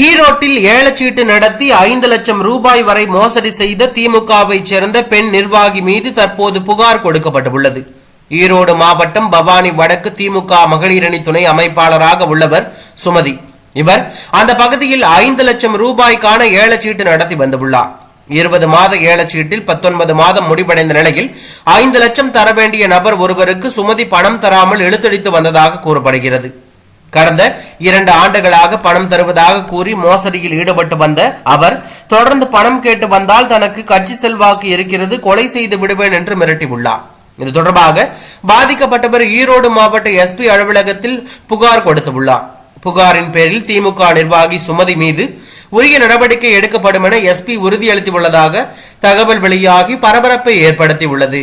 ஈரோட்டில் ஏலச்சீட்டு நடத்தி ஐந்து லட்சம் ரூபாய் வரை மோசடி செய்த திமுகவை சேர்ந்த பெண் நிர்வாகி மீது தற்போது புகார் கொடுக்கப்பட்டுள்ளது. ஈரோடு மாவட்டம் பவானி வடக்கு திமுக மகளிரணி துணை அமைப்பாளராக உள்ளவர் சுமதி. இவர் அந்த பகுதியில் ஐந்து லட்சம் ரூபாய்க்கான ஏலச்சீட்டு நடத்தி வந்துள்ளார். இருபது மாத ஏலச்சீட்டில் பத்தொன்பது மாதம் முடிவடைந்த நிலையில் ஐந்து லட்சம் தர வேண்டிய நபர் ஒருவருக்கு சுமதி பணம் தராமல் இழுத்தடித்து வந்ததாக கூறப்படுகிறது. கடந்த இரண்டு ஆண்டுகளாக பணம் தருவதாக கூறி மோசடியில் ஈடுபட்டு வந்த அவர் தொடர்ந்து பணம் கேட்டு வந்தால் தனக்கு கட்சி செல்வாக்கு இருக்கிறது கொலை செய்து விடுவேன் என்று மிரட்டியுள்ளார். இது தொடர்பாக பாதிக்கப்பட்டவர் ஈரோடு மாவட்ட எஸ்பி அலுவலகத்தில் புகார் கொடுத்துள்ளார். புகாரின் பேரில் திமுக நிர்வாகி சுமதி மீது உரிய நடவடிக்கை எடுக்கப்படும் என எஸ்பி உறுதியளித்துள்ளதாக தகவல் வெளியாகி பரபரப்பை ஏற்படுத்தியுள்ளது.